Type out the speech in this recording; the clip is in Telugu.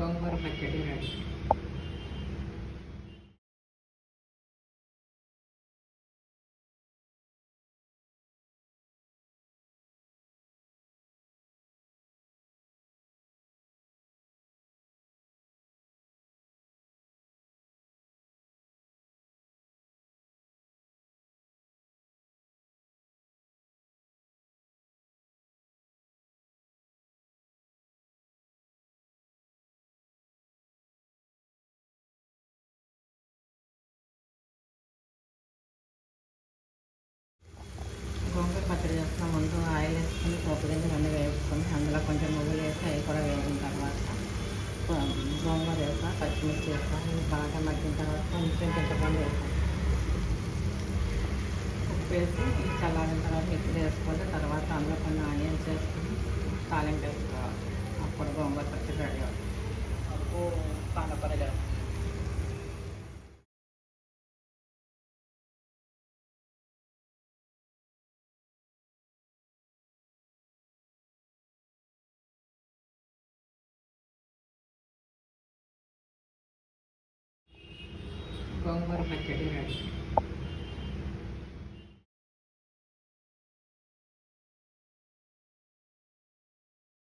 గోంగూర పచ్చడి రెడీ గింజలు అన్నీ వేసుకొని అందులో కొంచెం నువ్వులు వేసి అవి కూడా వేగిన తర్వాత గోంగూర వేసా పచ్చిమిర్చి వేసా ఇవి బాగా మగ్గిన తర్వాత కొంచెం చింతపండు వేసాను ఉప్పు వేసి చల్లారిన తర్వాత మిక్సీ వేసుకోవాలి తర్వాత అందులో కొన్ని ఆనియన్స్ వేసుకొని తాలింపు వేసుకోవాలి. అప్పుడు గోంగూర పచ్చడి రెడీ అవుతుంది. गौभर मच्छर